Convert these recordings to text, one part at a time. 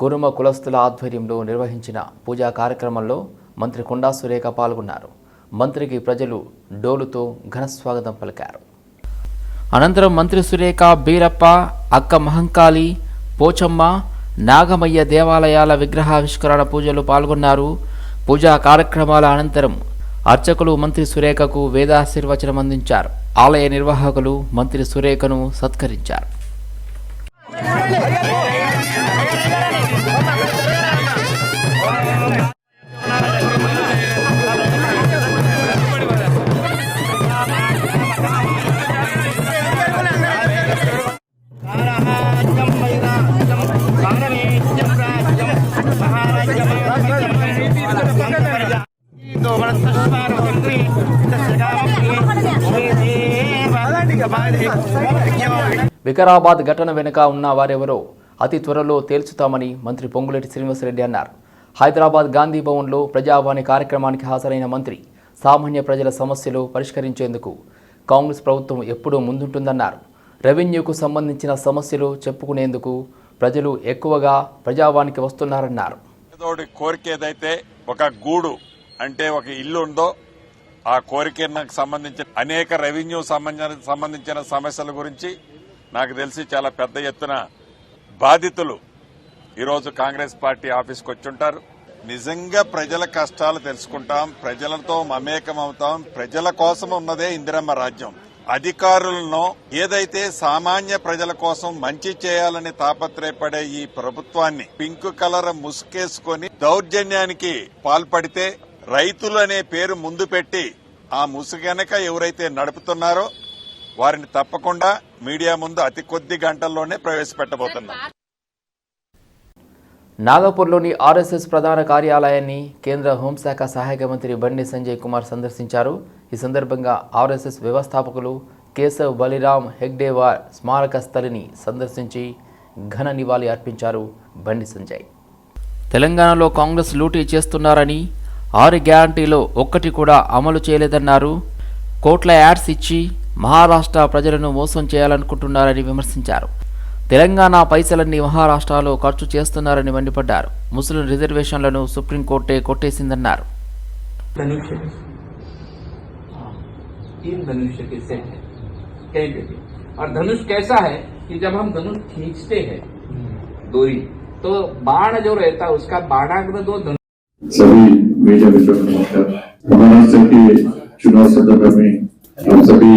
కురుమ కులస్తుల ఆధ్వర్యంలో నిర్వహించిన పూజా కార్యక్రమంలో మంత్రి కొండా సురేఖ పాల్గొన్నారు. మంత్రికి ప్రజలు డోలుతో ఘనస్వాగతం పలికారు. అనంతరం మంత్రి సురేఖ బీరప్ప అక్క మహంకాళి పోచమ్మ నాగమయ్య దేవాలయాల విగ్రహావిష్కరణ పూజలు పాల్గొన్నారు. పూజా కార్యక్రమాల అనంతరం అర్చకులు మంత్రి సురేఖకు వేదాశీర్వచనం అందించారు. ఆలయ నిర్వాహకులు మంత్రి సురేఖను సత్కరించారు. వికారాబాద్ ఘటన వెనుక ఉన్న వారెవరో అతి త్వరలో తేల్చుతామని మంత్రి పొంగులేటి శ్రీనివాసరెడ్డి అన్నారు. హైదరాబాద్ గాంధీ భవన్లో ప్రజావాణి కార్యక్రమానికి హాజరైన మంత్రి సామాన్య ప్రజల సమస్యలు పరిష్కరించేందుకు కాంగ్రెస్ ప్రభుత్వం ఎప్పుడూ ముందుంటుందన్నారు. రెవెన్యూకు సంబంధించిన సమస్యలు చెప్పుకునేందుకు ప్రజలు ఎక్కువగా ప్రజావానికి వస్తున్నారన్నారు. కోరిక ఏదైతే ఒక గూడు అంటే ఒక ఇల్లు ఉందో ఆ కోరికకు సంబంధించిన అనేక రెవెన్యూ సంబంధించిన సంబంధించిన సమస్యల గురించి నాకు తెలిసి చాలా పెద్ద ఎత్తున బాధితులు ఈరోజు కాంగ్రెస్ పార్టీ ఆఫీస్కి వచ్చుంటారు. నిజంగా ప్రజల కష్టాలు తెలుసుకుంటాం ప్రజలతో మమేకం అవుతాం ప్రజల కోసం ఉన్నదే ఇందిరమ్మ రాజ్యం. అధికారులను ఏదైతే సామాన్య ప్రజల కోసం మంచి చేయాలని తాపత్రయపడే ఈ ప్రభుత్వాన్ని పింక్ కలర్ ముసుకేసుకొని దౌర్జన్యానికి పాల్పడితే రైతులు అనే పేరు ముందు పెట్టి ఆ ముసుగెనక ఎవరైతే నడుపుతున్నారో వారిని తప్పకుండా మీడియా ముందు అతి కొద్ది గంటల్లోనే ప్రవేశపెట్టబోతున్నాం. నాగపూర్లోని ఆర్ఎస్ఎస్ ప్రధాన కార్యాలయాన్ని కేంద్ర హోంశాఖ సహాయక మంత్రి బండి సంజయ్ కుమార్ సందర్శించారు. ఈ సందర్భంగా ఆర్ఎస్ఎస్ వ్యవస్థాపకులు కేశవ్ బలిరామ్ హెగ్డేవార్ స్మారక స్థలిని సందర్శించి ఘన నివాళి అర్పించారు బండి సంజయ్. తెలంగాణలో కాంగ్రెస్ లూటీ చేస్తున్నారని ఆరు గ్యారంటీలో ఒక్కటి కూడా అమలు చేయలేదన్నారు కోట్ల యాడ్స్ ఇచ్చి మహారాష్ట్ర ప్రజలను మోసం చేయాలనుకుంటున్నారని విమర్శించారు తెలంగాణ పైసలన్నీ మహారాష్ట్రలో ఖర్చు చేస్తున్నారని మండిపడ్డారు ముస్లిం రిజర్వేషన్లను సుప్రీంకోర్టే కొట్టేసిందన్నారు धनुष है हाँ, तीन धनुष के सेट है कहीं पे भी और धनुष कैसा है कि जब हम धनुष खींचते हैं डोरी तो बाण जो रहता है उसका बाणाग्र दो धनुष मीडिया मित्रों नमस्कार महाराष्ट्र के चुनाव संदर्भ में हम सभी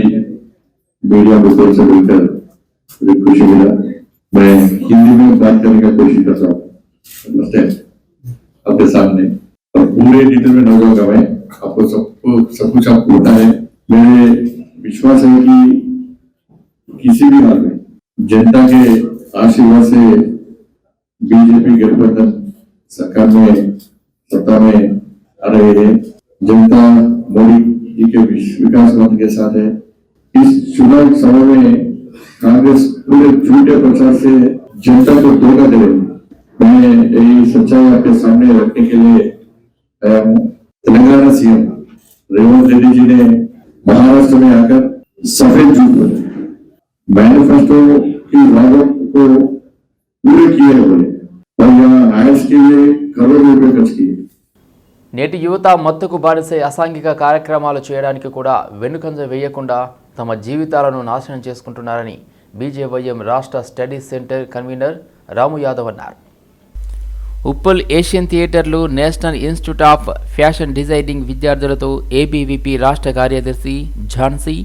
मीडिया मित्रों से मिलकर मुझे खुशी मिला। मैं हिंदी में बात करने का कोशिश करता हूँ। नमस्ते। आपके सामने। और पूरे डिटेल में न होगा मैं आपको सबको सब कुछ आपको पता है। मेरे विश्वास है कि किसी भी हाल में जनता के आशीर्वाद से बीजेपी गठबंधन सरकार में, सत्ता में रहे जनता मोदी जी के विकास मंत्र के साथ है। इस चुनाव समय में कांग्रेस पूरे झूठे प्रचार से जनता को धोखा दे रही मैं यही सच्चाई आपके सामने रखने के लिए तेलंगाना सीएम रेवंत रेड्डी जी ने महाराष्ट्र में आकर सफ़ेद झूठ बोले। मैनिफेस्टो की वादों को पूरे किए बोले और यहाँ आयस के लिए करोड़ों रुपए खर्च किए। నేటి యువత మత్తుకు బానిసై అసాంఘిక కార్యక్రమాలు చేయడానికి కూడా వెనుకంజ వేయకుండా తమ జీవితాలను నాశనం చేసుకుంటున్నారని బీజేవైఎం రాష్ట్ర studies centre convenor Ramu Yadav అన్నారు. ఉప్పల్ ఏషియన్ థియేటర్లు national institute of fashion designing విద్యార్థులతో ఏబీవీపీ రాష్ట్ర కార్యదర్శి Jhansi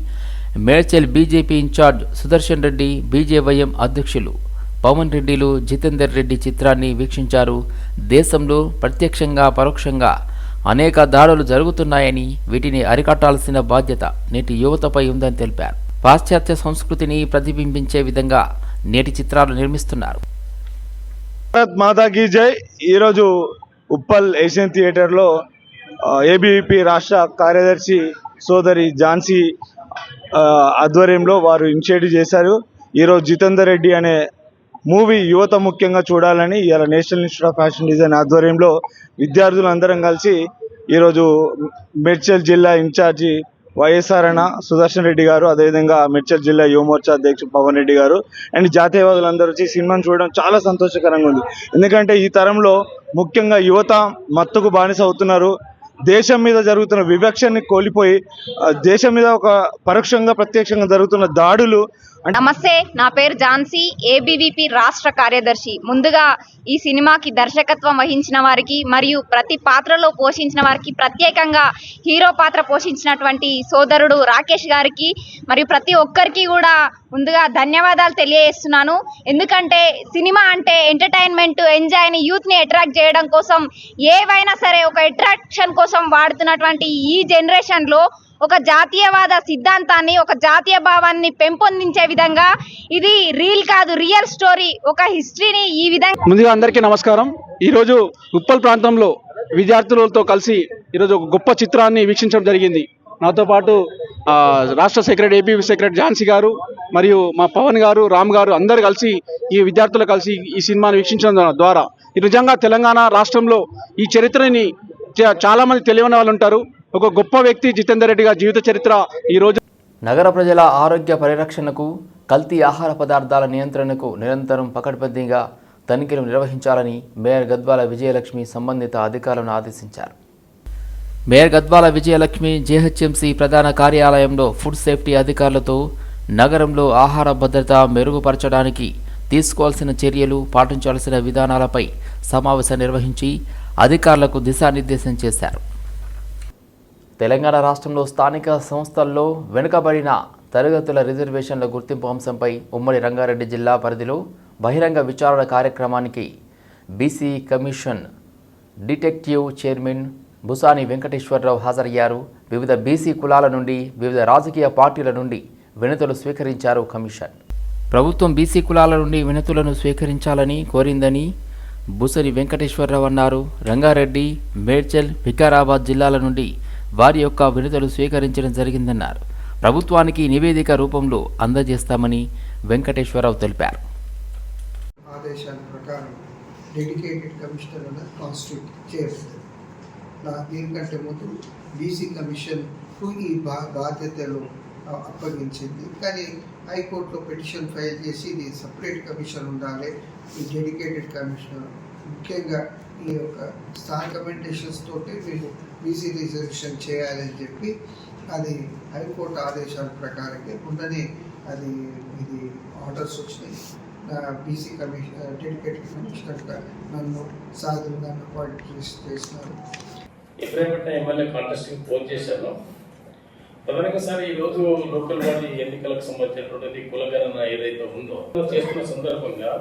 Medchal BJP in-charge Sudarshan Reddy BJYM అధ్యక్షులు పవన్ రెడ్డిలు జితేందర్ రెడ్డి చిత్రాన్ని వీక్షించారు. దేశంలో ప్రత్యక్షంగా పరోక్షంగా అనేక దాడులు జరుగుతున్నాయని వీటిని అరికట్టాల్సిన బాధ్యత నేటి యువతపై ఉందని తెలిపారు. పాశ్చాత్య సంస్కృతిని ప్రతిబింబించే విధంగా నేటి చిత్రాలు నిర్మిస్తున్నారు. భారత్ మాతాకీ జై. ఈరోజు ఉప్పల్ ఏషియన్ థియేటర్లో ఏబీవీపీ రాష్ట్ర కార్యదర్శి సోదరి ఝాన్సీ ఆధ్వర్యంలో వారు ఇనిషియేటివ్ చేశారు. ఈరోజు జితేందర్ రెడ్డి అనే మూవీ యువత ముఖ్యంగా చూడాలని ఇవాళ national institute of fashion design ఆధ్వర్యంలో విద్యార్థులు అందరం కలిసి ఈరోజు మేడ్చల్ జిల్లా ఇన్ఛార్జి వైఎస్ఆర్ అన్న సుదర్శన్ రెడ్డి గారు అదేవిధంగా మిర్చల్ జిల్లా యువమోర్చా అధ్యక్షుడు పవన్ రెడ్డి గారు అండ్ జాతీయవాదులందరూ వచ్చి సినిమాను చూడడం చాలా సంతోషకరంగా ఉంది. ఎందుకంటే ఈ తరంలో ముఖ్యంగా యువత మత్తుకు బానిస అవుతున్నారు. దేశం మీద జరుగుతున్న వివక్షని కోల్పోయి దేశం మీద ఒక పరోక్షంగా ప్రత్యక్షంగా జరుగుతున్న దాడులు నమస్తే నా పేరు ఝాన్సీ ఏబీవీపీ రాష్ట్ర కార్యదర్శి. ముందుగా ఈ సినిమాకి దర్శకత్వం వహించిన వారికి మరియు ప్రతి పాత్రలో పోషించిన వారికి ప్రత్యేకంగా హీరో పాత్ర పోషించినటువంటి సోదరుడు రాకేష్ గారికి మరియు ప్రతి ఒక్కరికి కూడా ముందుగా ధన్యవాదాలు తెలియజేస్తున్నాను. ఎందుకంటే సినిమా అంటే ఎంటర్టైన్మెంట్ ఎంజాయ్ అని యూత్ని అట్రాక్ట్ చేయడం కోసం ఏవైనా సరే ఒక అట్రాక్షన్ కోసం వాడుతున్నటువంటి ఈ జనరేషన్లో ఒక జాతీయవాద సిద్ధాంతాన్ని ఒక జాతీయ భావాన్ని పెంపొందించే విధంగా ఇది రీల్ కాదు రియల్ స్టోరీ ఒక హిస్టరీని ఈ విధంగా ముందుగా అందరికీ నమస్కారం. ఈరోజు ఉప్పల్ ప్రాంతంలో విద్యార్థులతో కలిసి ఈరోజు ఒక గొప్ప చిత్రాన్ని వీక్షించడం జరిగింది. నాతో పాటు రాష్ట్ర సెక్రటరీ ఏపీ సెక్రటరీ ఝాన్సీ గారు మరియు మా పవన్ గారు రామ్ గారు అందరు కలిసి ఈ విద్యార్థులు కలిసి ఈ సినిమాను వీక్షించడం ద్వారా. నిజంగా తెలంగాణ రాష్ట్రంలో ఈ చరిత్రని చాలామంది తెలియని వాళ్ళు ఉంటారు. ఒక గొప్ప వ్యక్తి జితేందర్ రెడ్డి గారి జీవిత చరిత్ర ఈ రోజు నగర ప్రజల ఆరోగ్య పరిరక్షణకు కల్తీ ఆహార పదార్థాల నియంత్రణకు నిరంతరం పకడ్బందీగా తనిఖీలు నిర్వహించాలని మేయర్ గద్వాల విజయలక్ష్మి సంబంధిత అధికారులను ఆదేశించారు. మేయర్ గద్వాల విజయలక్ష్మి జేహెచ్ఎంసీ ప్రధాన కార్యాలయంలో ఫుడ్ సేఫ్టీ అధికారులతో నగరంలో ఆహార భద్రత మెరుగుపరచడానికి తీసుకోవాల్సిన చర్యలు పాటించాల్సిన విధానాలపై సమావేశం నిర్వహించి అధికారులకు దిశానిర్దేశం చేశారు. తెలంగాణ రాష్ట్రంలో స్థానిక సంస్థల్లో వెనుకబడిన తరగతుల రిజర్వేషన్ల గుర్తింపు అంశంపై ఉమ్మడి రంగారెడ్డి జిల్లా పరిధిలో బహిరంగ విచారణ కార్యక్రమానికి BC commission detective chairman Busani Venkateswararao హాజరయ్యారు. వివిధ బీసీ కులాల నుండి వివిధ రాజకీయ పార్టీల నుండి వినతులు స్వీకరించారు కమిషన్. ప్రభుత్వం బీసీ కులాల నుండి వినతులను స్వీకరించాలని కోరిందని బుసరి వెంకటేశ్వరరావు అన్నారు. రంగారెడ్డి మేడ్చల్ వికారాబాద్ జిల్లాల నుండి వారి యొక్క వినతులు స్వీకరించడం జరిగిందన్నారు. ప్రభుత్వానికి నివేదిక రూపంలో అందజేస్తామని వెంకటేశ్వరరావు తెలిపారు. ఆదేశాల ప్రకారం డెడికేటెడ్ కమిషనర్ కాన్స్టిట్యూట్ చేస్తారు దీనికంటే ముందు బీసీ కమిషన్కు ఈ బా బాధ్యతలు అప్పగించింది. కానీ హైకోర్టులో పిటిషన్ ఫైల్ చేసి ఇది సపరేట్ కమిషన్ ఉండాలి. ఈ డెడికేటెడ్ కమిషనర్ ముఖ్యంగా ఈ యొక్క స్టార్ కమెంటేషన్స్ తోటి మీరు బీసీ రిజర్వేషన్ చేయాలని చెప్పి అది హైకోర్టు ఆదేశాల ప్రకారంగా ఉండనే అది ఇది ఆర్డర్స్ వచ్చినాయి. బీసీ కమిషన్ డెడికేటెడ్ కమిషనర్గా నన్ను సాధన గారిని అపాయింట్ చేసినారు. ఎప్పుడైనా ఎమ్మెల్యే కాంటెస్టింగ్ ఫోన్ చేశాను ప్రధానంగా సార్ ఈ రోజు లోకల్ బాడీ ఎన్నికలకు సంబంధించినటువంటి కులగణన ఏదైతే ఉందో చేస్తున్న సందర్భంగా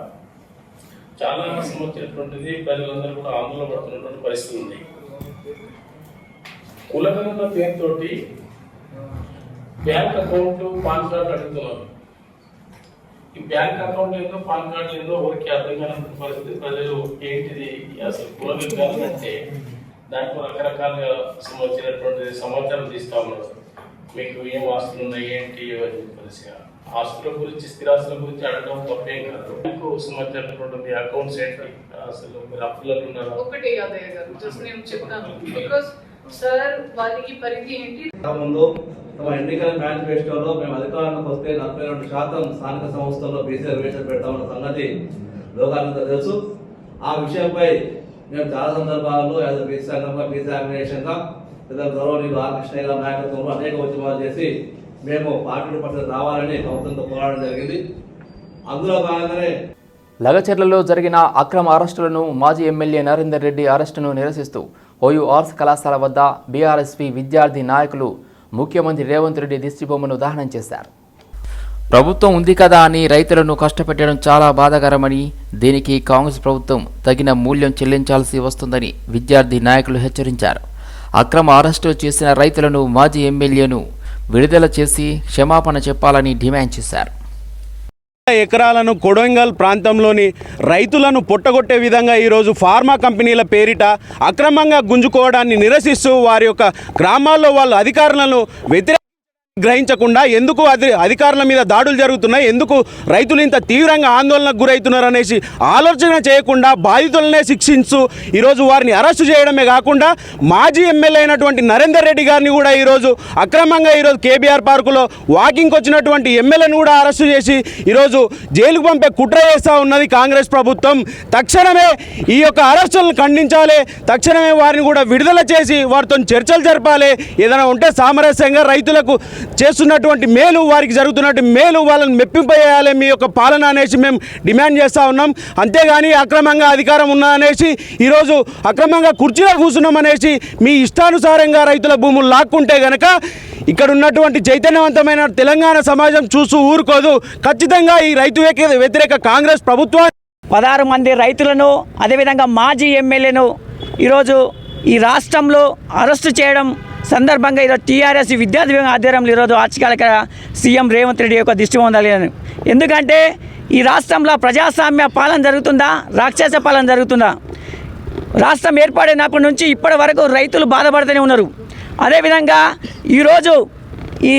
చాలా సంబంధించినటువంటిది ప్రజలందరూ కూడా ఆందోళన పడుతున్నటువంటి పరిస్థితి ఉంది. కులగణన పేరుతోటి బ్యాంక్ అకౌంట్ పాన్ కార్డు అడుగుతున్నారు ఈ బ్యాంక్ అకౌంట్ ఏందో పాన్ కార్డు ఏందో ఎవరికి అర్థం కానీ పరిస్థితి? ప్రజలు ఏంటిది? అసలు కుల అంటే దాంట్లో రకరకాలుగా సంబంధించినటువంటి సమాచారం తీస్తా ఉన్నారు. మీకు ఏం ఆస్తులు ఉన్నాయి ఏంటి అని చెప్పేసి ఆస్తుల గురించి స్థిరాస్తుల గురించి అడగడం తప్పేం కాదు. మీకు సంబంధించినటువంటి అకౌంట్స్ ఏంటి? అసలు మీరు అప్పులలో ఉన్నారా? ఒకటి యాదయ్య గారు జస్ట్ నేను చెప్తాను. బికాస్ సార్ వారికి పరిధి ఏంటి? ముందు తమ ఎన్నికల మేనిఫెస్టోలో మేము అధికారంలోకి వస్తే నలభై రెండు శాతం స్థానిక సంస్థల్లో బీసీ రిజర్వేషన్ పెడతామన్న సంగతి లోకాలంతా తెలుసు. ఆ విషయంపై నేను చాలా సందర్భాల్లో యాజ్ బీసీ సంఘంగా బీసీ ఆర్గనైజేషన్గా పెద్ద గౌరవనీయులు ఆర్ నాయకత్వంలో అనేక ఉద్యమాలు చేసి మేము పార్టీ పట్ల రావాలని ప్రభుత్వంతో పోరాడడం జరిగింది. అందులో భాగంగానే లగచర్లలో జరిగిన అక్రమ అరెస్టులను మాజీ ఎమ్మెల్యే నరేందర్ రెడ్డి అరెస్టును నిరసిస్తూ ఓయూ ఆర్ట్స్ కళాశాల వద్ద బీఆర్ఎస్పీ విద్యార్థి నాయకులు ముఖ్యమంత్రి రేవంత్ రెడ్డి దిష్టిబొమ్మను దహనం చేశారు. ప్రభుత్వం ఉంది కదా అని రైతులను కష్టపెట్టడం చాలా బాధాకరమని దీనికి కాంగ్రెస్ ప్రభుత్వం తగిన మూల్యం చెల్లించాల్సి వస్తుందని విద్యార్థి నాయకులు హెచ్చరించారు. అక్రమ అరెస్టు చేసిన రైతులను మాజీ ఎమ్మెల్యేను విడుదల చేసి క్షమాపణ చెప్పాలని డిమాండ్ చేశారు. ఎకరాలను కొడంగల్ ప్రాంతంలోని రైతులను పొట్టగొట్టే విధంగా ఈరోజు ఫార్మా కంపెనీల పేరిట అక్రమంగా గుంజుకోవడాన్ని నిరసిస్తూ వారి యొక్క గ్రామాల్లో వాళ్ళ అధికారులను వ్యతిరేక గ్రహించకుండా ఎందుకు అధి అధికారుల మీద దాడులు జరుగుతున్నాయి ఎందుకు రైతులు ఇంత తీవ్రంగా ఆందోళనకు గురవుతున్నారు అనేసి ఆలోచన చేయకుండా బాధితులనే శిక్షించు ఈరోజు వారిని అరెస్టు చేయడమే కాకుండా మాజీ ఎమ్మెల్యే అయినటువంటి నరేందర్ రెడ్డి గారిని కూడా ఈరోజు అక్రమంగా ఈరోజు కేబీఆర్ పార్కులో వాకింగ్కి వచ్చినటువంటి ఎమ్మెల్యేను కూడా అరెస్టు చేసి ఈరోజు జైలుకు పంపే కుట్ర చేస్తూ ఉన్నది కాంగ్రెస్ ప్రభుత్వం. తక్షణమే ఈ యొక్క అరెస్టులను ఖండించాలి తక్షణమే వారిని కూడా విడుదల చేసి వారితో చర్చలు జరపాలి. ఏదైనా ఉంటే సామరస్యంగా రైతులకు చేస్తున్నటువంటి మేలు వారికి జరుగుతున్నటువంటి మేలు వాళ్ళని మెప్పింపజేయాలి. మీ యొక్క పాలన అనేసి మేము డిమాండ్ చేస్తూ ఉన్నాం. అంతేగాని అక్రమంగా అధికారం ఉన్నదనేసి ఈరోజు అక్రమంగా కుర్చీలో కూర్చున్నాం అనేసి మీ ఇష్టానుసారంగా రైతుల భూములు లాక్కుంటే గనక ఇక్కడ ఉన్నటువంటి చైతన్యవంతమైన తెలంగాణ సమాజం చూస్తూ ఊరుకోదు. ఖచ్చితంగా ఈ రైతు వ్యతిరేక కాంగ్రెస్ ప్రభుత్వాన్ని పదహారు మంది రైతులను అదేవిధంగా మాజీ ఎమ్మెల్యేను ఈరోజు ఈ రాష్ట్రంలో అరెస్టు చేయడం సందర్భంగా ఈరోజు టీఆర్ఎస్ విద్యార్థి విభాగం ఆధ్వర్యంలో ఈరోజు ఆర్చికాలక సీఎం రేవంత్ రెడ్డి యొక్క దృష్టి పొందాలి ఎందుకంటే ఈ రాష్ట్రంలో ప్రజాస్వామ్య పాలన జరుగుతుందా? రాక్షస పాలన జరుగుతుందా? రాష్ట్రం ఏర్పడినప్పటి నుంచి ఇప్పటి వరకు రైతులు బాధపడుతూనే ఉన్నారు. అదేవిధంగా ఈరోజు ఈ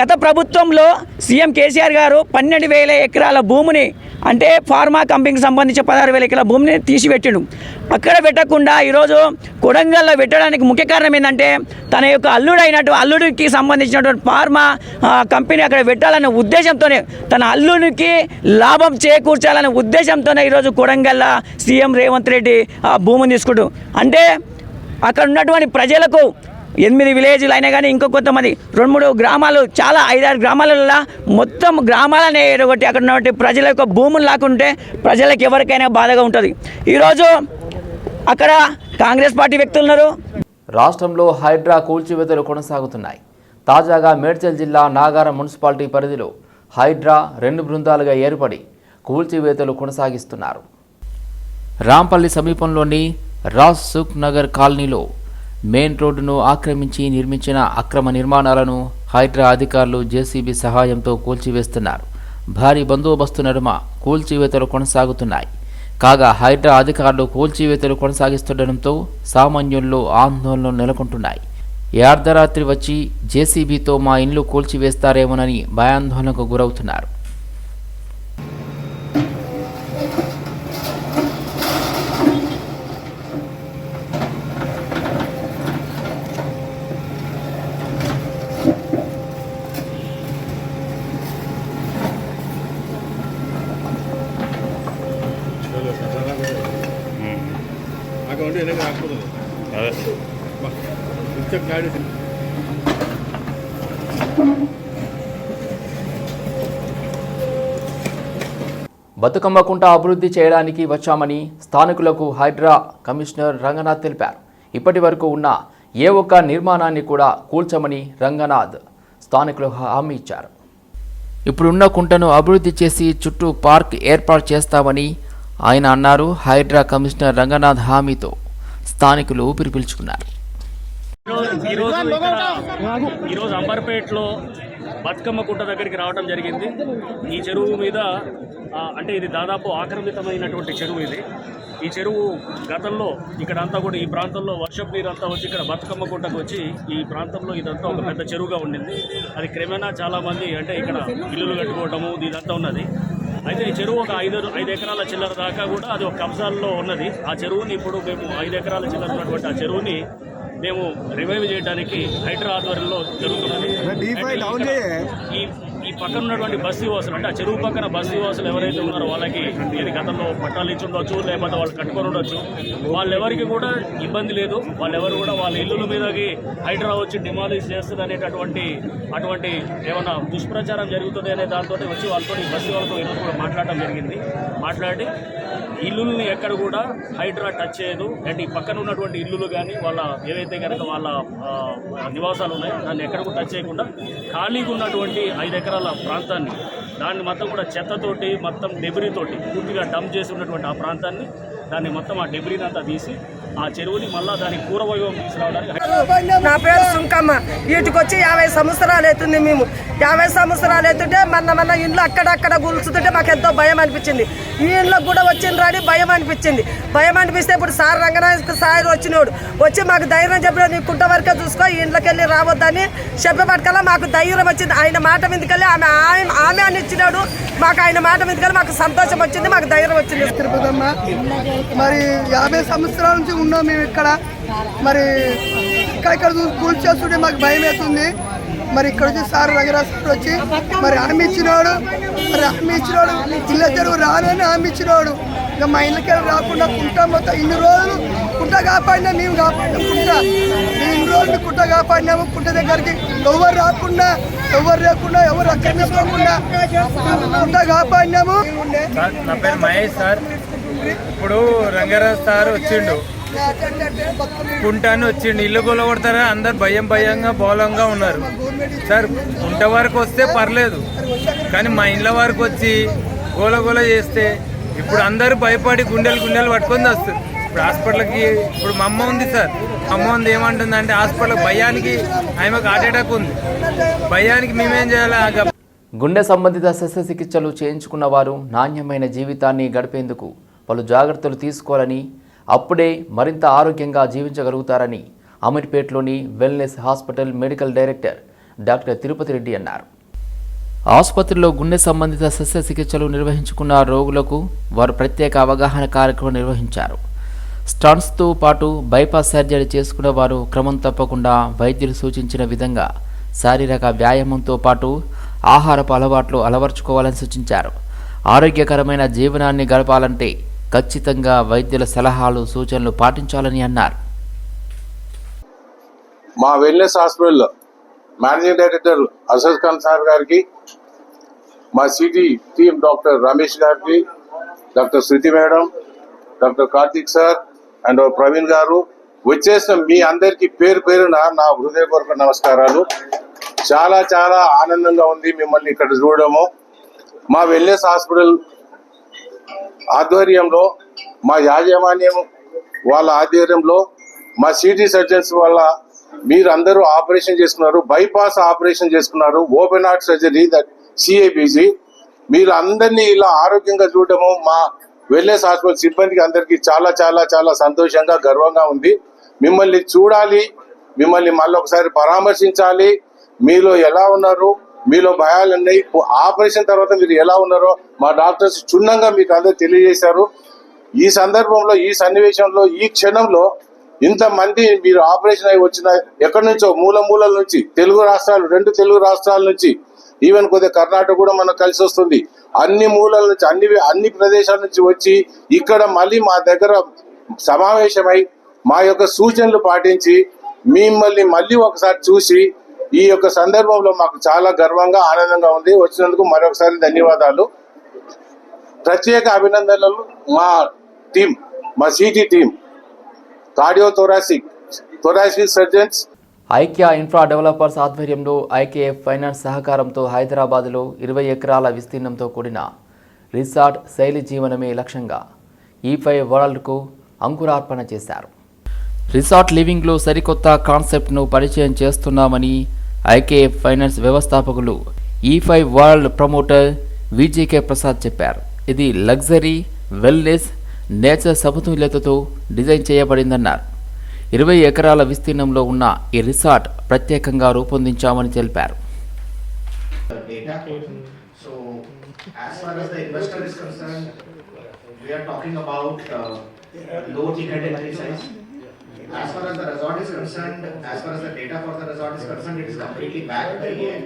గత ప్రభుత్వంలో సీఎం కేసీఆర్ గారు పన్నెండు వేల ఎకరాల భూమిని అంటే ఫార్మా కంపెనీకి సంబంధించి పదహారు వేల ఎకరాల భూమిని తీసిపెట్టిండు అక్కడ పెట్టకుండా ఈరోజు కొడంగల్లో పెట్టడానికి ముఖ్య కారణం ఏంటంటే తన యొక్క అల్లుడైనట్టు అల్లుడికి సంబంధించినటువంటి ఫార్మా కంపెనీ అక్కడ పెట్టాలనే ఉద్దేశంతోనే తన అల్లుడికి లాభం చేకూర్చాలనే ఉద్దేశంతోనే ఈరోజు కొడంగల్ల సీఎం రేవంత్ రెడ్డి ఆ భూమిని తీసుకుంటూ. అంటే అక్కడ ఉన్నటువంటి ప్రజలకు ఎనిమిది విలేజ్లు అయినా కానీ ఇంకో కొంతమంది. రెండు మూడు గ్రామాలు చాలా ఐదారు గ్రామాలలో మొత్తం గ్రామాలనే ఎడగొట్టి అక్కడ ఉన్నటువంటి ప్రజల యొక్క భూములు లాకుంటే ప్రజలకు ఎవరికైనా బాధగా ఉంటుంది. ఈరోజు అక్కడ కాంగ్రెస్ పార్టీ వ్యక్తులు ఉన్నారు. రాష్ట్రంలో హైడ్రా కూల్చివేతలు కొనసాగుతున్నాయి. తాజాగా మేడ్చల్ జిల్లా నాగారం మున్సిపాలిటీ పరిధిలో హైడ్రా రెండు బృందాలుగా ఏర్పడి కూల్చివేతలు కొనసాగిస్తున్నారు. రాంపల్లి సమీపంలోని రాజ్ సుఖ్ నగర్ కాలనీలో మెయిన్ రోడ్డును ఆక్రమించి నిర్మించిన అక్రమ నిర్మాణాలను హైడ్రా అధికారులు జేసీబీ సహాయంతో కూల్చివేస్తున్నారు. భారీ బందోబస్తు నడుమ కూల్చివేతలు కొనసాగుతున్నాయి. కాగా హైడ్రా అధికారులు కూల్చివేతలు కొనసాగిస్తుండటంతో సామాన్యుల్లో ఆందోళనలు నెలకొంటున్నాయి. ఈ అర్ధరాత్రి వచ్చి జేసీబీతో మా ఇండ్లు కూల్చివేస్తారేమోనని భయాందోళనకు గురవుతున్నారు. బతుకమ్మ కుంట అభివృద్ధి చేయడానికి వచ్చామని స్థానికులకు హైడ్రా కమిషనర్ రంగనాథ్ తెలిపారు. ఇప్పటి వరకు ఉన్న ఏ ఒక్క నిర్మాణాన్ని కూడా కూల్చమని రంగనాథ్ స్థానికులకు హామీ ఇచ్చారు. ఇప్పుడున్న కుంటను అభివృద్ధి చేసి చుట్టూ పార్క్ ఏర్పాటు చేస్తామని ఆయన అన్నారు హైడ్రా కమిషనర్ రంగనాథ్ హామీతో స్థానికులు ఊపిరి పీల్చుకున్నారు. ఈరోజు ఇక్కడ ఈరోజు అంబర్పేటలో బతుకమ్మ కుంట దగ్గరికి రావడం జరిగింది. ఈ చెరువు మీద అంటే ఇది దాదాపు ఆక్రమితమైనటువంటి చెరువు ఇది. ఈ చెరువు గతంలో ఇక్కడ అంతా కూడా ఈ ప్రాంతంలో వర్షపు నీరు అంతా వచ్చి ఇక్కడ బతుకమ్మ కుంటకు వచ్చి ఈ ప్రాంతంలో ఇదంతా ఒక పెద్ద చెరువుగా ఉండింది. అది క్రమేణా చాలామంది అంటే ఇక్కడ ఇల్లులు కట్టుకోవటము ఇదంతా ఉన్నది. అయితే ఈ చెరువు ఒక ఐదు ఐదు ఎకరాల చిల్లర దాకా కూడా అది ఒక కబ్జాల్లో ఉన్నది. ఆ చెరువుని ఇప్పుడు మేము ఐదు ఎకరాల చిల్లర ఉన్నటువంటి ఆ చెరువుని మేము రివైవ్ చేయడానికి హైడ్రా ఆధ్వర్యంలో జరుగుతున్నది. ఈ పక్కన ఉన్నటువంటి బస్ వాసులు అంటే ఆ చెరువు పక్కన బస్ వాసులు ఎవరైతే ఉన్నారో వాళ్ళకి ఇది గతంలో పట్టాలు ఇచ్చి ఉండొచ్చు లేకపోతే వాళ్ళు కట్టుకొని ఉండొచ్చు వాళ్ళెవరికి కూడా ఇబ్బంది లేదు. వాళ్ళెవరు కూడా వాళ్ళ ఇల్లుల మీదకి హైడ్రా వచ్చి డిమాలిష్ చేస్తుంది అనేటటువంటి అటువంటి ఏమన్నా దుష్ప్రచారం జరుగుతుంది అనే దాంతో వచ్చి వాళ్ళతో బస్సు వాళ్ళతో ఈరోజు కూడా మాట్లాడటం జరిగింది. మాట్లాడి ఇల్లుల్ని ఎక్కడ కూడా హైడ్రా టచ్ చేయదు. అండ్ ఈ పక్కన ఉన్నటువంటి ఇల్లులు కానీ వాళ్ళ ఏవైతే కనుక వాళ్ళ నివాసాలు ఉన్నాయో దాన్ని ఎక్కడ కూడా టచ్ చేయకుండా ఖాళీగా ఉన్నటువంటి ఐదు ఎకరాల ప్రాంతాన్ని దాన్ని మొత్తం కూడా చెత్తతోటి మొత్తం డెబ్రీతోటి పూర్తిగా డంప్ చేసి ఉన్నటువంటి ఆ ప్రాంతాన్ని దాన్ని మొత్తం ఆ డెబ్రీని అంతా తీసి ఆ చెరువుని మళ్ళా దానికి పూర్వవైభవం తీసుకురావడానికి నా పేరు సుంకమ్మ. వీటికి వచ్చి యాభై సంవత్సరాలు అవుతుంది మేము. యాభై సంవత్సరాలు అవుతుంటే మన మన ఇండ్లు అక్కడక్కడ గుల్చుతుంటే మాకు ఎంతో భయం అనిపించింది. ఈ కూడా వచ్చిన రాని భయం అనిపించింది. భయం అనిపిస్తే ఇప్పుడు సార్ రంగనాథ్ సార్ వచ్చినోడు. వచ్చి మాకు ధైర్యం చెప్పిన నీ కుంట వరకే చూసుకో ఈ ఇంట్లోకి వెళ్ళి రావద్దని చెప్పబట్టుకల్లా మాకు ధైర్యం వచ్చింది. ఆయన మాట మీదకెళ్ళి ఆమె ఆమె ఆమె అని ఇచ్చినాడు. మాకు ఆయన మాట మీదకెళ్ళి మాకు సంతోషం వచ్చింది మాకు ధైర్యం వచ్చింది. తిరుపతమ్మ మరి యాభై సంవత్సరాల నుంచి ఉన్నాం మేము ఇక్కడ. మరి ఇక్కడ ఇక్కడ చూ- కూల్చేస్తుంటే మాకు భయం అవుతుంది మరి ఇక్కడ వచ్చి సార్ రంగరాజ్ సార్ వచ్చి మరి హామీ ఇచ్చినోడు మరి హామీ ఇచ్చినోడు ఇళ్ళ చెరువు రానని హామీ ఇచ్చినోడు. ఇక మా ఇళ్ళకి రాకుండా కుంట మొత్తం ఇన్ని రోజులు కుంట కాపాడినా మేము కాపాడినాం కుంట. మేము ఇన్ని రోజులు కుంట కాపాడినాము కుంట దగ్గరికి ఎవరు రాకుండా ఎవరు లేకుండా ఎవరు ఆక్రమించుకోకుండా కుంట కాపాడినాము. నా పేరు మహేష్ సార్. ఇప్పుడు రంగరాజ్ సార్ వచ్చిండు. కుంటాన్ని వచ్చిండు ఇల్లు గొల్ల అందరు భయం భయంగా బోలంగా ఉన్నారు. సార్ కుంట వరకు వస్తే పర్లేదు. కానీ మా ఇండ్ల వరకు వచ్చి గోల గోల చేస్తే ఇప్పుడు అందరూ భయపడి గుండెలు గుండెలు పట్టుకొని వస్తారు. ఇప్పుడు హాస్పిటల్కి ఇప్పుడు మా అమ్మ ఉంది సార్. అమ్మ ఉంది ఏమంటుంది అంటే హాస్పిటల్ భయానికి ఆమెకు హార్ట్ అటాక్ ఉంది. భయానికి మేమేం చేయాలి? గుండె సంబంధిత శస్త్రచికిత్సలు చేయించుకున్న వారు నాణ్యమైన జీవితాన్ని గడిపేందుకు పలు జాగ్రత్తలు తీసుకోవాలని అప్పుడే మరింత ఆరోగ్యంగా జీవించగలుగుతారని అమీర్పేట్లోని wellness hospital medical director doctor Tirupati Reddy అన్నారు. ఆసుపత్రిలో గుండె సంబంధిత శస్త్రచికిత్సలు నిర్వహించుకున్న రోగులకు వారు ప్రత్యేక అవగాహన కార్యక్రమం నిర్వహించారు. స్టంట్స్తో పాటు బైపాస్ సర్జరీ చేసుకున్న వారు క్రమం తప్పకుండా వైద్యులు సూచించిన విధంగా శారీరక వ్యాయామంతో పాటు ఆహారపు అలవాట్లు అలవర్చుకోవాలని సూచించారు. ఆరోగ్యకరమైన జీవనాన్ని గడపాలంటే ఖచ్చితంగా వైద్యుల సలహాలు సూచనలు పాటించాలని అన్నారు. మా wellness hospital managing director Asad Khan sir గారికి మా సిటీ టీమ్ డాక్టర్ రమేష్ గారికి doctor Shruti madam doctor Karthik sir and Praveen గారు వచ్చేసిన మీ అందరికీ పేరు పేరున నా హృదయపూర్వక నమస్కారాలు. చాలా చాలా ఆనందంగా ఉంది మిమ్మల్ని ఇక్కడ చూడడము. మా వెల్నెస్ హాస్పిటల్ ఆధ్వర్యంలో మా యాజమాన్యం వాళ్ళ ఆధ్వర్యంలో మా సిటీ సర్జన్స్ వల్ల మీరందరూ ఆపరేషన్ చేసుకున్నారు బైపాస్ ఆపరేషన్ చేసుకున్నారు open heart surgery that CABC మీరు అందరినీ ఇలా ఆరోగ్యంగా చూడటము మా వెల్నెస్ హాస్పిటల్ సిబ్బందికి అందరికీ చాలా చాలా చాలా సంతోషంగా గర్వంగా ఉంది. మిమ్మల్ని చూడాలి మిమ్మల్ని మళ్ళీ ఒకసారి పరామర్శించాలి. మీలో ఎలా ఉన్నారు మీలో భయాలు ఉన్నాయి ఆపరేషన్ తర్వాత మీరు ఎలా ఉన్నారో మా డాక్టర్స్ క్షుణ్ణంగా మీకు అందరూ తెలియజేశారు. ఈ సందర్భంలో ఈ సన్నివేశంలో ఈ క్షణంలో ఇంతమంది మీరు ఆపరేషన్ అయి వచ్చిన ఎక్కడి నుంచో మూల మూలల నుంచి తెలుగు రాష్ట్రాలు రెండు తెలుగు రాష్ట్రాల నుంచి ఈవెన్ కొద్దిగా కర్ణాటక కూడా మనకు కలిసి వస్తుంది. అన్ని మూలల నుంచి అన్ని అన్ని ప్రదేశాల నుంచి వచ్చి ఇక్కడ మళ్ళీ మా దగ్గర సమావేశమై మా యొక్క సూచనలు పాటించి మిమ్మల్ని మళ్ళీ ఒకసారి చూసి ఈ యొక్క సందర్భంలో మాకు చాలా గర్వంగా ఆనందంగా ఉంది. వచ్చినందుకు మరొకసారి ధన్యవాదాలు. ప్రత్యేక అభినందనలు మా టీం మా city team. Cardio thoracic thoracic surgeons. Aikya infra developers ఆధ్వర్యంలో ఐకేఎఫ్ ఫైనాన్స్ సహకారంతో హైదరాబాద్లో ఇరవై ఎకరాల విస్తీర్ణంతో కూడిన రిసార్ట్ శైలి జీవనమే లక్ష్యంగా ఈ ఫైవ్ వరల్డ్కు అంకురార్పణ చేశారు. రిసార్ట్ లివింగ్లో సరికొత్త కాన్సెప్ట్ను పరిచయం చేస్తున్నామని ఐకేఎఫ్ ఫైనాన్స్ వ్యవస్థాపకులు ఈ five world promoter VJK Prasad చెప్పారు. ఇది లగ్జరీ వెల్నెస్ నేచర్ సమతుల్యతతో డిజైన్ చేయబడిందన్నారు. ఇరవై ఎకరాల విస్తీర్ణంలో ఉన్న ఈ రిసార్ట్ ప్రత్యేకంగా రూపొందించామని తెలిపారు. We are talking about uh, low ticket entry size. As far as the resort is concerned, as far as the data for the resort is concerned, it is completely backed by AI.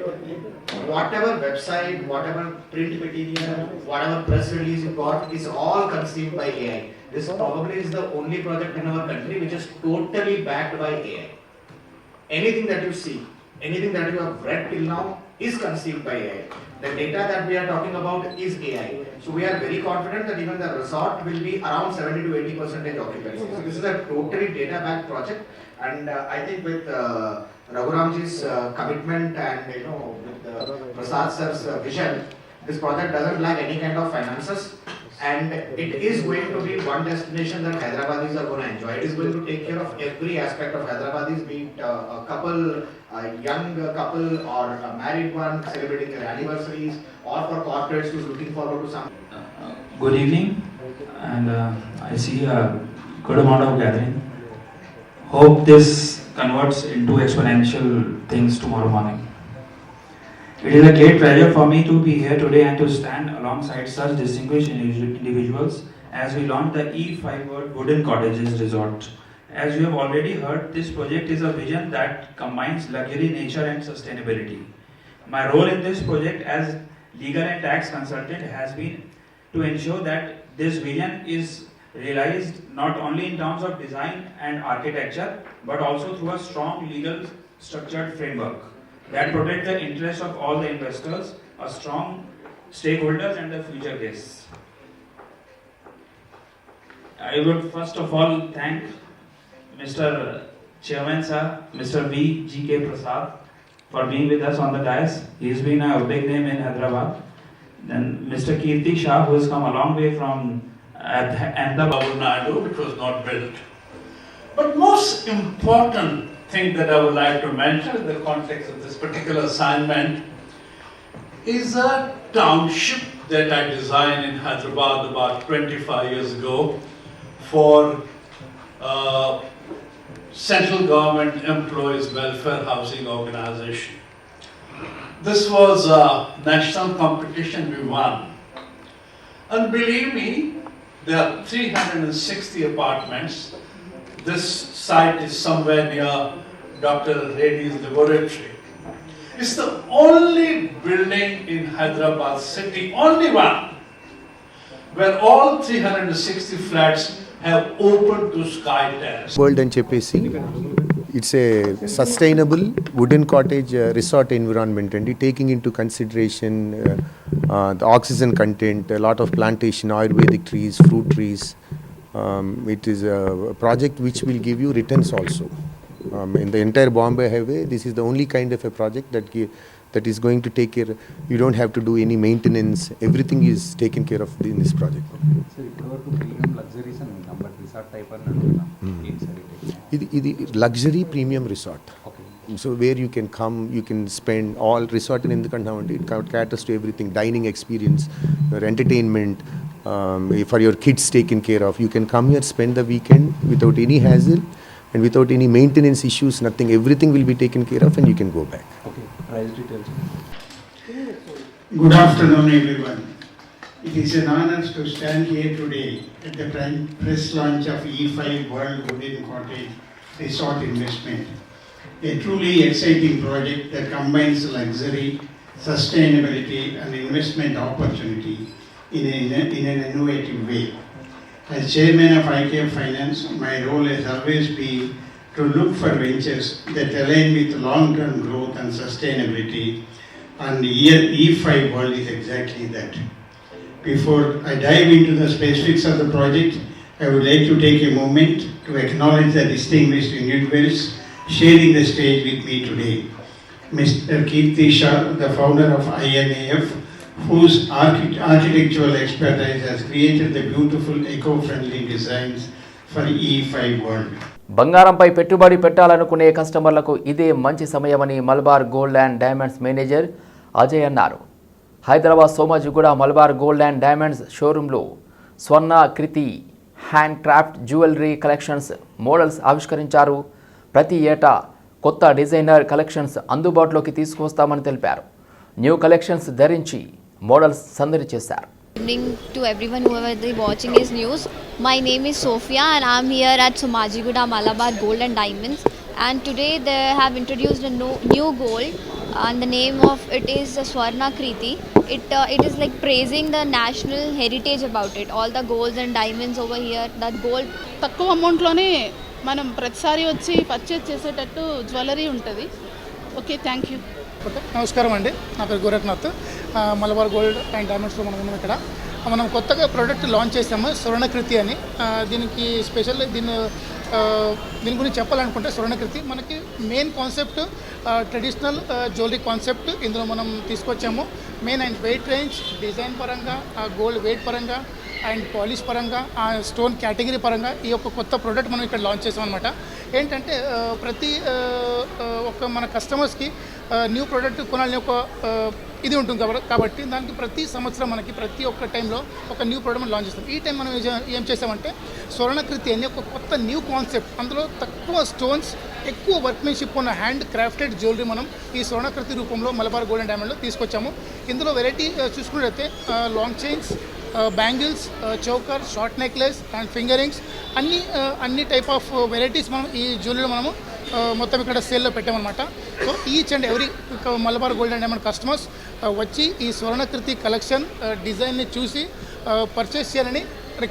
Whatever website, whatever print material, whatever press release you got is all conceived by AI. This probably is the only project in our country which is totally backed by AI. Anything that you see, anything that you have read till now is conceived by AI. The data that we are talking about is AI. So we are very confident that even the resort will be around 70 to 80 percentage occupancy. So this is a totally data-backed project, and uh, I think with uh, Raghuramji's uh, commitment and you know with uh, Prasad sir's uh, vision, this project doesn't lack any kind of finances. And it is going to be one destination that Hyderabadis are going to enjoy. It is going to take care of every aspect of Hyderabadis, be it uh, a couple, a young couple, or a married one celebrating their anniversaries, or for corporates who's looking forward to some. Good evening, and uh, I see a good amount of gathering. Hope this converts into exponential things tomorrow morning. It is a great pleasure for me to be here today and to stand alongside such distinguished individuals as we launch the E5 World Wooden Cottages Resort. As you have already heard, this project is a vision that combines luxury, nature, and sustainability. My role in this project as legal and tax consultant has been to ensure that this vision is realized not only in terms of design and architecture but also through a strong legal structured framework that protect the interests of all the investors, a strong stakeholders and the future guests. I would first of all thank Mr. Chairman sir, Mr. V. G. K. Prasad for being with us on the dais. He's been a big name in Hyderabad. Then Mr. Kirti Shah, who has come a long way from Ahmedabad. Naidu, which was not built. But most important thing that I would like to mention in the context of this particular assignment is a township that I designed in Hyderabad about 25 years ago for uh, Central Government Employees Welfare Housing Organization. This was a national competition we won. And believe me, there are 360 apartments This site is somewhere near Dr. Reddy's laboratory. It's the only building in Hyderabad city, only one, where all 360 flats have open to sky terrace. World అని చెప్పేసి it's a sustainable wooden cottage resort environment అండి taking into consideration the oxygen content lot of plantation ayurvedic trees fruit trees it is project which will give you returns also in the entire Bombay highway this is the only kind of a project that that is going to take care you don't have to do any maintenance everything is taken care of in this project so ఇప్పటివరకు premium luxuries అని ఉన్నాం but resort type అని అడుగుతాం ఏంటి sir ఇది ఇది ఇది luxury premium resort so where you can come you can spend all resort అని ఎందుకంటామంటే it caters to everything dining experience your um, for your kids taken care of. You can come here, spend the weekend without any hassle and without any maintenance issues, nothing. Everything will be taken care of and you can go back. Okay, details. Good afternoon, everyone. It is an honor to stand here today at the press launch of E5 World Wooden Cottage Resort Investment, a truly exciting project that combines luxury, sustainability, and investment opportunity in, in an innovative way. As chairman of IKF Finance, my role has always been to look for ventures that align with long-term growth and sustainability and E- E5 World is exactly that. Before I dive into the specifics of the project, I would like to take a moment to acknowledge the distinguished individuals sharing the stage with me today. Mr. Kirti Shah, the founder of INAF, whose archi- architectural expertise has created the beautiful eco-friendly designs for E5 e World. బంగారంపై పెట్టుబడి పెట్టాలనుకునే కస్టమర్లకు ఇదే మంచి సమయమని Malabar gold and diamonds manager Ajay అన్నారు. Hyderabad Somajiguda Malabar gold and diamonds షోరూంలో Swarna Kriti handcraft jewellery collections models ఆవిష్కరించారు. ప్రతి ఏటా కొత్త డిజైనర్ కలెక్షన్స్ అందుబాటులోకి తీసుకొస్తామని తెలిపారు. న్యూ కలెక్షన్స్ ధరించి మోడల్స్ సందడి చేశారు evening to everyone whoever is watching his news. My name is Sophia and I'm here at Somajiguda Malabar Gold and Diamonds. And today they have introduced a no, new gold and the name of it is Swarna Kriti. It, uh, it is like praising the national heritage about it. All the golds and diamonds over here, that gold. తక్కువ అమౌంట్లోనే మనం ప్రతిసారి వచ్చి purchase చేసేటట్టు jewellery ఉంటుంది okay thank you okay నమస్కారం అండి. నా పేరు గోరఖ్నాథ్. మలబార్ గోల్డ్ అండ్ డైమండ్స్లో మనం ఉన్నాం ఇక్కడ. మనం కొత్తగా ప్రోడక్ట్ లాంచ్ చేసాము స్వర్ణకృతి అని. దీనికి స్పెషల్ దీని దీని గురించి చెప్పాలనుకుంటే స్వర్ణకృతి. మనకి main concept traditional jewellery concept ఇందులో మనం తీసుకొచ్చాము. Main and weight range design పరంగా గోల్డ్ వెయిట్ పరంగా అండ్ పాలిష్ పరంగా ఆ స్టోన్ కేటగిరీ పరంగా ఈ యొక్క కొత్త ప్రోడక్ట్ మనం ఇక్కడ లాంచ్ చేసాం అనమాట ఏంటంటే ప్రతి ఒక మన కస్టమర్స్కి న్యూ ప్రోడక్ట్ కొనాలని ఒక ఇది ఉంటుంది కాబట్టి కాబట్టి దానికి ప్రతి సంవత్సరం మనకి ప్రతి ఒక్క టైంలో ఒక న్యూ ప్రోడక్ట్ లాంచ్ చేస్తాం. ఈ టైం మనం ఏం ఏం చేసామంటే స్వర్ణకృతి అనే ఒక కొత్త న్యూ కాన్సెప్ట్. అందులో తక్కువ స్టోన్స్ ఎక్కువ వర్క్మెన్షిప్ ఉన్న హ్యాండ్ క్రాఫ్టెడ్ జ్యువెలరీ మనం ఈ స్వర్ణకృతి రూపంలో మలబార్ గోల్డెన్ డైమండ్లో తీసుకొచ్చాము. ఇందులో వెరైటీ చూసుకున్నట్లయితే long chains bangles choker short necklace and finger rings అన్ని uh, అన్ని టైప్ ఆఫ్ వెరైటీస్ మనం ఈ జ్యువెలరీలో మనము uh, మొత్తం ఇక్కడ సేల్లో పెట్టామన్నమాట. So each and every Malabar gold and diamond customers వచ్చి ఈ స్వర్ణకృతి కలెక్షన్ డిజైన్ని uh, చూసి పర్చేస్ చేయాలని